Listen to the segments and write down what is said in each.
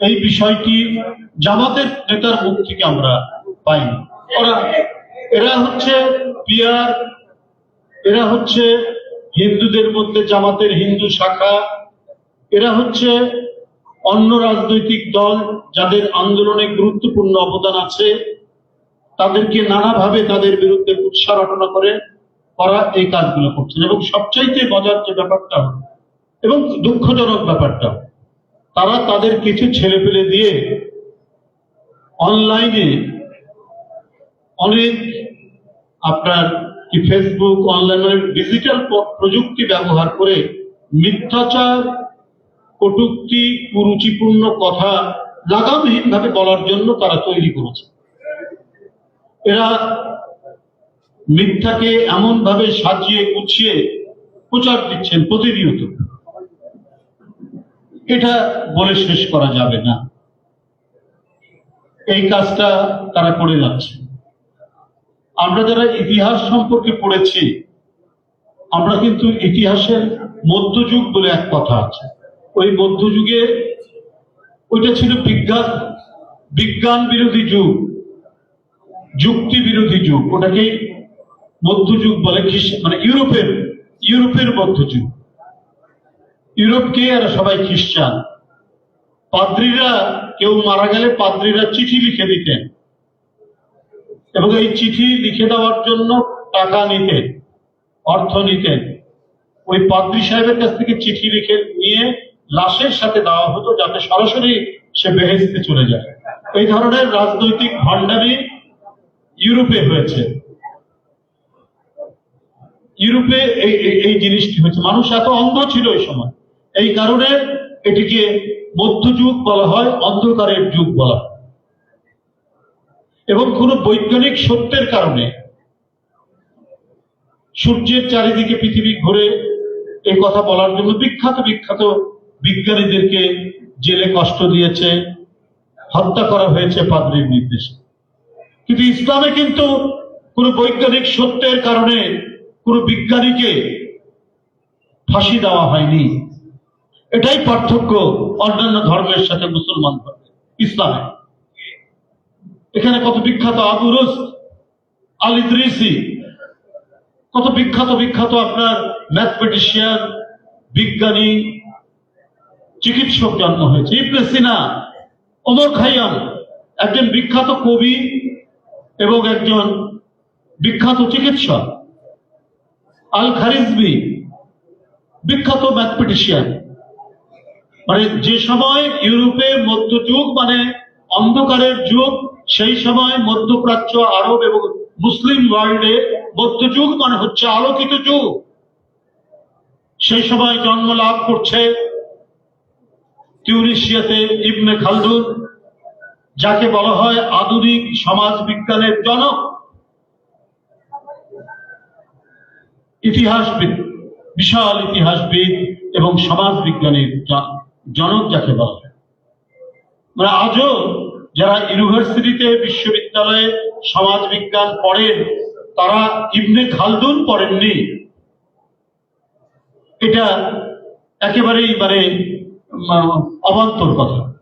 এই বিষয়টি জামাতের নেতার মুখ থেকে আমরা পাইনি। ওরা, এরা হচ্ছে পিয়ার এরা হচ্ছে হিন্দুদের মধ্যে জামাতের হিন্দু শাখা, এরা হচ্ছে অন্য রাজনৈতিক দল যাদের আন্দোলনে গুরুত্বপূর্ণ অবদান আছে, তাদেরকে নানাভাবে তাদের বিরুদ্ধে উৎসাহ রটনা করে করা এই কাজগুলো করছেন। এবং সবচাইতে মজার যে ব্যাপারটা এবং দুঃখজনক ব্যাপারটা তারা তাদের কিছু ছেলে পেলে দিয়ে অনলাইনে অনেক আপনার কি ফেসবুক অনলাইন ডিজিটাল প্রযুক্তি ব্যবহার করে মিথ্যাচার, কটূক্তি, কুরুচিপূর্ণ কথা লাগামহীন ভাবে বলার জন্য তারা তৈরি করেছে। এরা মিথ্যাকে এমন ভাবে সাজিয়ে গুছিয়ে প্রচার দিচ্ছেন প্রতিনিয়ত। এটা বলে শেষ করা যাবে না। এই কাজটা তারা করে যাচ্ছে। আমরা যারা ইতিহাস সম্পর্কে পড়েছি, আমরা কিন্তু ইতিহাসের মধ্যযুগ বলে এক কথা আছে। ওই মধ্যযুগে ওইটা ছিল বিজ্ঞান বিজ্ঞান বিরোধী যুগ, যুক্তি বিরোধী যুগ। ওটাকে মধ্যযুগ বলে মানে ইউরোপের ইউরোপের মধ্যযুগ। ইউরোপকে এরা সবাই খ্রিস্টান। পাদ্রীরা, কেউ মারা গেলে পাদ্রীরা চিঠি লিখে দিতেন। এবং এই চিঠি লিখে দেওয়ার জন্য টাকা নিতেন, অর্থ নিতেন। ওই পাদ্রী সাহেবের কাছ থেকে চিঠি লিখে নিয়ে লাশের সাথে দেওয়া হতো যাতে সরাসরি সে বেহেস্তে চলে যায়। এই ধরনের রাজনৈতিক ভণ্ডামি ইউরোপে হয়েছে। ইউরোপে এই, এই- জিনিসটি হয়েছে। মানুষ এত অন্ধ ছিল এই সময়। এই কারণে এটিকে মধ্যযুগ বলা হয়, অন্ধকারের যুগ বলা হয়। এবং কোন বৈজ্ঞানিক সত্যের কারণে সূর্যের চারিদিকে পৃথিবী ঘুরে এই কথা বলার জন্য বিখ্যাত বিখ্যাত বিজ্ঞানীদেরকে জেলে কষ্ট দিয়েছে, হত্যা করা হয়েছে পাদ্রীর নির্দেশে। কিন্তু ইসলামে কিন্তু কোন বৈজ্ঞানিক সত্যের কারণে কোন বিজ্ঞানীকে ফাঁসি দেওয়া হয়নি। এটাই পার্থক্য অন্যান্য ধর্মের সাথে মুসলমান ধর্মের ইসলামে। এখানে কত বিখ্যাত আবু রুস আল ইদ্রিসি, কত বিখ্যাত বিখ্যাত আপনার ম্যাথমেটিশিয়ান, বিজ্ঞানী, চিকিৎসক জন্ম হয়েছে। ইবনে সিনা, ওমর খাইয়াম, একজন বিখ্যাত কবি এবং একজন বিখ্যাত চিকিৎসক। আল খারিজবি, বিখ্যাত ম্যাথমেটিশিয়ান। মানে যে সময় ইউরোপে মধ্যযুগ মানে অন্ধকারের যুগ, সেই সময় মধ্যপ্রাচ্য, আরব এবং মুসলিম ওয়ার্ল্ডে মধ্যযুগ মানে হচ্ছে আলোকিত যুগ। সেই সময় জন্ম লাভ করছে টিউনিশিয়াতে ইবনে খালদুন, যাকে বলা হয় আধুনিক সমাজ বিজ্ঞানের জনক। ইতিহাসবিদ, বিশাল ইতিহাসবিদ এবং সমাজ বিজ্ঞানের জ- জনক যাকে বলা। হয় মানে আজও যারা ইউনিভার্সিটিতে বিশ্ববিদ্যালয়ে সমাজ বিজ্ঞান পড়েন, তারা ইবনে খালদুন পড়েননি। এটা একেবারেই মানে অবান্তর কথা।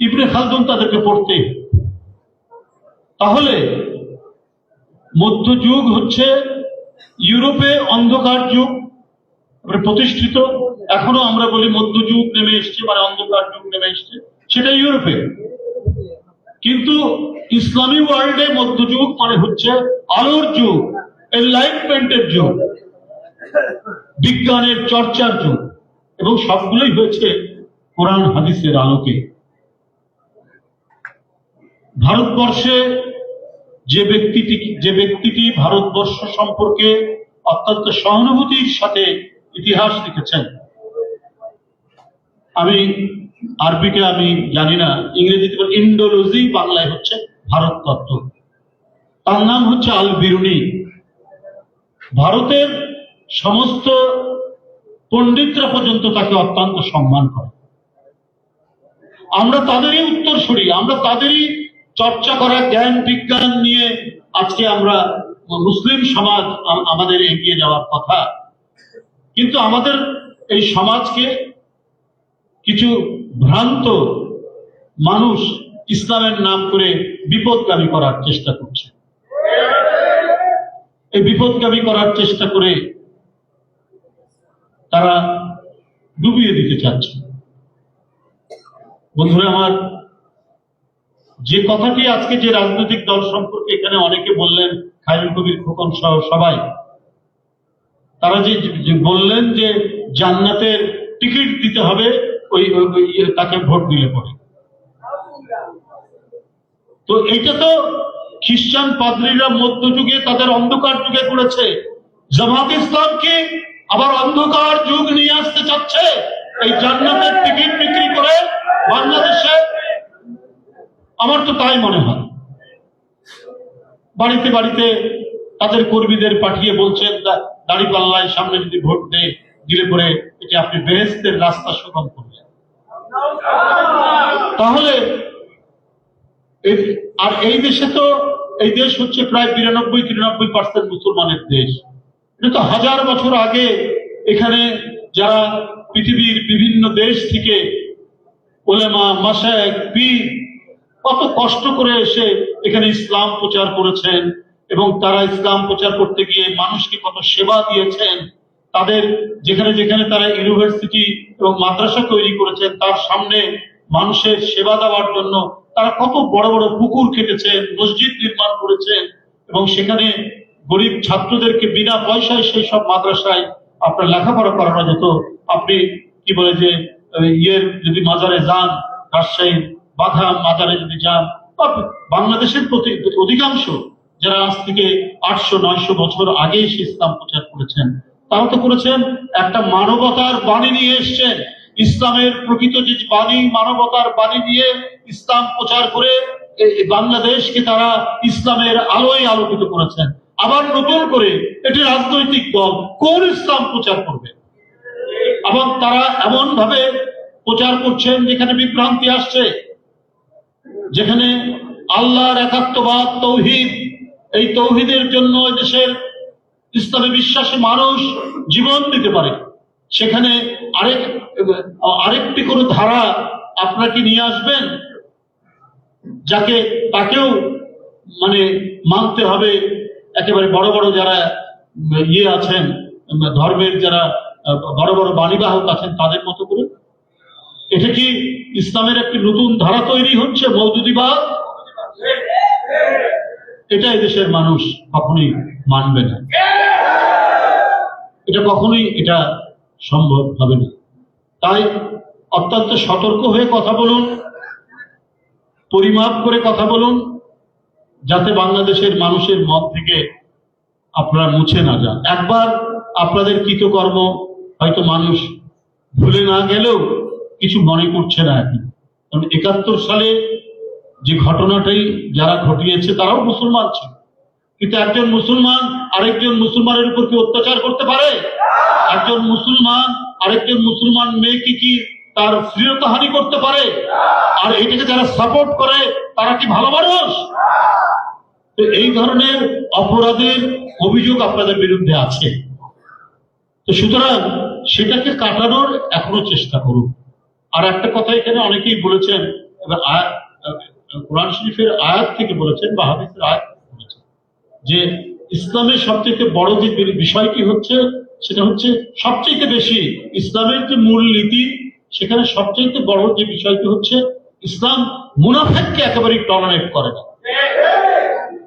ইবনে খালদুন তাদেরকে পড়তে। তাহলে মধ্যযুগ হচ্ছে ইউরোপে অন্ধকার যুগ। প্রতিষ্ঠিত, এখনও আমরা বলি মধ্যযুগ নেমে এসছে মানে অন্ধকার যুগ নেমে এসছে, সেটা ইউরোপে। কিন্তু ইসলামী ওয়ার্ল্ডে মধ্যযুগ মানে হচ্ছে আলোর যুগ এনলাইটমেন্টের যুগ, বিজ্ঞানের চর্চার যুগ, এবং সবগুলোই হয়েছে কোরআন হাদিসের আলোকে। ভারতবর্ষে যে ব্যক্তিটি যে ব্যক্তিটি ভারতবর্ষ সম্পর্কে অত্যন্ত সহানুভূতির সাথে ইতিহাস লিখেছেন। আমি আরবিতে আমি জানি না, ইংরেজিতে ইন্ডোলজি বাংলায় হচ্ছে ভারত তত্ত্ব। তার নাম হচ্ছে আল বিরুনি ভারতের সমস্ত পণ্ডিতরা পর্যন্ত তাকে অত্যন্ত সম্মান করে। আমরা তাদেরই উত্তরসূরি, আমরা তাদেরই চর্চা করা, জ্ঞান, বিজ্ঞান নিয়ে আজকে আমরা মুসলিম সমাজ আমাদের এগিয়ে যাওয়ার কথা। কিন্তু আমাদের এই সমাজকে কিছু ভ্রান্ত মানুষ ইসলামের নাম করে বিপদগামী করার চেষ্টা করছে। এই বিপদগামী করার চেষ্টা করে তারা ডুবিয়ে দিতে চাচ্ছে। বন্ধুরা, আমার যে কথাটি আজকে যে রাজনৈতিক দল সম্পর্কে এখানে অনেকে বললেন, খায়রুল কবির খোকন সহ সবাই তারা যে বললেন যে জান্নাতের টিকিট দিতে হবে, ওই ইয়ে তাকে ভোট দিলে পরে। তো এইটা তো খ্রিস্টান পাদ্রীরা মধ্যযুগে তাদের অন্ধকার যুগে করেছে। জামাত ইসলামকে আবার অন্ধকার যুগ নিয়ে আসতে চাচ্ছে। এই জান্নাতের টিকিট বিক্রি করে বাংলাদেশে। আমার তো তাই মনে হয়। বাড়িতে বাড়িতে তাদের কর্মীদের পাঠিয়ে বলছেন দাড়ি পাল্লায় সামনে যদি ভোট দেয় দিলে পরে এটি আপনি বেহেস্তের রাস্তা সুগম করবেন। তাহলে আর এই দেশে তো, এই দেশ হচ্ছে প্রায় বিরানব্বই, তিরানব্বই পার্সেন্ট মুসলমানের দেশ। এটা তো হাজার বছর আগে এখানে যারা পৃথিবীর বিভিন্ন দেশ থেকে ওলেমা মাসায়েক পীর, কত কষ্ট করে এসে এখানে ইসলাম প্রচার করেছেন। এবং তারা ইসলাম প্রচার করতে গিয়ে মানুষকে কত সেবা দিয়েছেন, তাদের যেখানে যেখানে তারা ইউনিভার্সিটি এবং মাদ্রাসা তৈরি করেছেন, তার সামনে মানুষের সেবা দেওয়ার জন্য তারা কত বড় বড় পুকুর কেটেছেন, মসজিদ নির্মাণ করেছেন এবং সেখানে গরিব ছাত্রদেরকে বিনা পয়সায় সেই সব মাদ্রাসায় আপনার লেখাপড়া করানো যেত। আপনি কি বলে যে ইয়ের যদি মাজারে যান, রাজশাহীর বাধা মাজারে যদি যান বাংলাদেশের প্রতি অধিকাংশ যারা আজ থেকে আটশো, নয়শো বছর আগে এসে ইসলাম প্রচার করেছেন তারা তো করেছেন, একটা মানবতার বাণী নিয়ে এসছেন। ইসলামের প্রকৃত যে বাণী, মানবতার বাণী দিয়ে ইসলাম প্রচার করে বাংলাদেশকে তারা ইসলামের আলোয় আলোকিত করেছেন। আবার নতুন করে এটি রাজনৈতিক দল কোন ইসলাম প্রচার করবে? এবং তারা এমন ভাবে প্রচার করছেন যেখানে বিভ্রান্তি আসছে, যেখানে আল্লাহর একাত্মবাদ, তৌহিদ এই তৌহিদের জন্য দেশের ইসলামে বিশ্বাসী মানুষ জীবন দিতে পারে। সেখানে আরেক, আরেকটি কোনো ধারা আপনাকে নিয়ে আসবেন? যাকে, তাকেও মানে মানতে হবে। একেবারে বড় বড় যারা ইয়ে আছেন, ধর্মের যারা, বড় বড় বাণীবাহক আছেন, তাদের মতো করে। এটা কি ইসলামের একটি নতুন ধারা তৈরি হচ্ছে মৌদুদিবাদ এটা এদেশের মানুষ কখনোই মানবে না। এটা কখনোই এটা সম্ভব হবে না। তাই অত্যন্ত সতর্ক হয়ে কথা বলুন, পরিমাপ করে কথা বলুন, যাতে বাংলাদেশের মানুষের মত থেকে আপনারা মুছে না যান। একবার আপনাদের কৃতকর্ম হয়তো মানুষ ভুলে না গেলেও কিছু মনে করছে না এখন। কারণ একাত্তর সালে যে ঘটনাটাই যারা ঘটিয়েছে তারাও মুসলমান ছিল। কিন্তু একজন মুসলমান আরেকজন মুসলমানের উপর কি অত্যাচার করতে পারে? একজন মুসলমান আরেকজন মুসলমান মেয়েকে কি তার শ্লীলতাহানি করতে পারে? আর এটাকে যারা সাপোর্ট করে, তারা কি ভালো মানুষ? তো এই ধরনের অপরাধের অভিযোগ আপনাদের বিরুদ্ধে আছে। তো সুতরাং সেটাকে কাটানোর এখনও চেষ্টা করুন। আর একটা কথা এখানে অনেকেই বলেছেন কোরআন শরীফের আয়াত থেকে বলেছেন বা হাদিসের আয়াত থেকে বলেছেন যে ইসলামের সবচেয়ে বড় যে বিষয়টি হচ্ছে, সেটা হচ্ছে সবচেয়ে বেশি ইসলামের যে মূল নীতি, সেখানে সবচেয়ে বড় যে বিষয়টি হচ্ছে ইসলাম মুনাফেককে একেবারেই টলারেট করে না।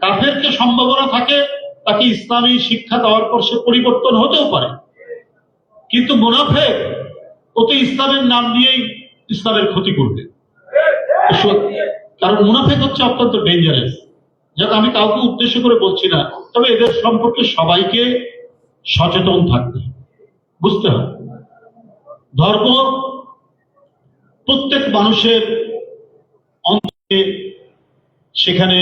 কাফেরকে সম্ভাবনা থাকে, তাকে ইসলামী শিক্ষা দেওয়ার পর সে পরিবর্তন হতেও পারে। কিন্তু মুনাফেক ওতে ইসলামের নাম দিয়েই ইসলামের ক্ষতি করবে। কারণ মুনাফেক হচ্ছে অত্যন্ত ডেঞ্জারাস যাক, আমি কাউকে উদ্দেশ্য করে বলছি না, তবে এদের সম্পর্কে সবাইকে সচেতন থাকতে বুঝতে হবে। ধর্ম প্রত্যেক মানুষের অন্তরে সেখানে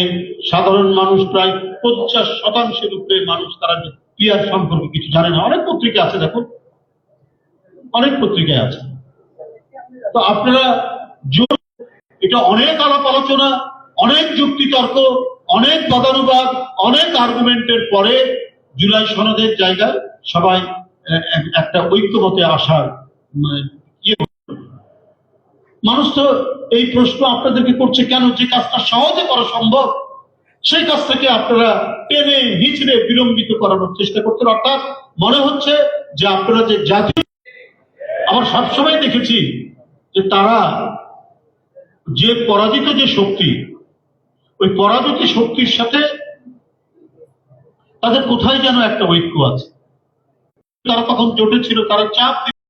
সাধারণ মানুষ প্রায় পঞ্চাশ শতাংশের উপরে মানুষ তারা পিয়ার সম্পর্কে কিছু জানে না। অনেক পত্রিকা আছে, দেখুন। অনেক পত্রিকায় আছে। তো আপনারা জোর এটা অনেক আলাপ আলোচনা, অনেক যুক্তি তর্ক অনেক তদানুবাদ, অনেক আর্গুমেন্টের পরে জুলাই সনদের জায়গায় সবাই একটা ঐক্যমতে আসার ইয়ে মানুষ তো এই প্রশ্ন আপনাদেরকে করছে কেন যে কাজটা সহজে করা সম্ভব? সেই কাজটাকে আপনারা টেনে হিচড়ে বিলম্বিত করানোর চেষ্টা করছেন অর্থাৎ মনে হচ্ছে যে আপনারা যে জাতীয় আবার সবসময় দেখেছি যে তারা যে পরাজিত যে শক্তি, ওই পরাজিত শক্তির সাথে তাদের কোথায় যেন একটা ঐক্য আছে? তারা তখন জোটে ছিল, তারা চাপ